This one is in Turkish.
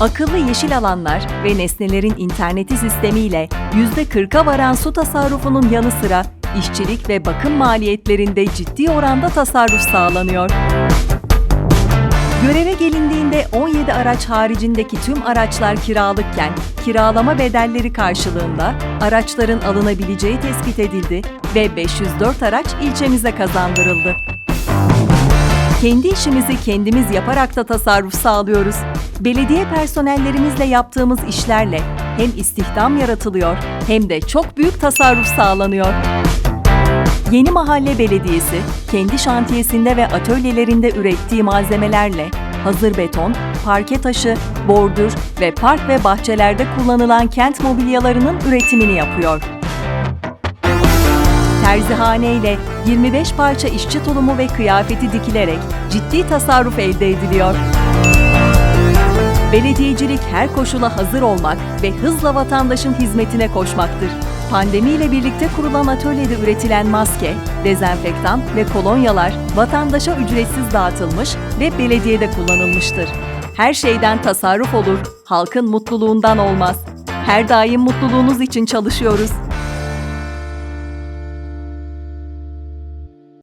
Akıllı yeşil alanlar ve nesnelerin interneti sistemiyle %40'a varan su tasarrufunun yanı sıra işçilik ve bakım maliyetlerinde ciddi oranda tasarruf sağlanıyor. Göreve gelindiğinde 17 araç haricindeki tüm araçlar kiralıkken kiralama bedelleri karşılığında araçların alınabileceği tespit edildi ve 504 araç ilçemize kazandırıldı. Kendi işimizi kendimiz yaparak da tasarruf sağlıyoruz. Belediye personellerimizle yaptığımız işlerle hem istihdam yaratılıyor hem de çok büyük tasarruf sağlanıyor. Yeni Mahalle Belediyesi, kendi şantiyesinde ve atölyelerinde ürettiği malzemelerle hazır beton, parke taşı, bordür ve park ve bahçelerde kullanılan kent mobilyalarının üretimini yapıyor. Terzihane ile 25 parça işçi tulumu ve kıyafeti dikilerek ciddi tasarruf elde ediliyor. Belediyecilik her koşula hazır olmak ve hızla vatandaşın hizmetine koşmaktır. Pandemiyle birlikte kurulan atölyede üretilen maske, dezenfektan ve kolonyalar vatandaşa ücretsiz dağıtılmış ve belediyede kullanılmıştır. Her şeyden tasarruf olur, halkın mutluluğundan olmaz. Her daim mutluluğunuz için çalışıyoruz.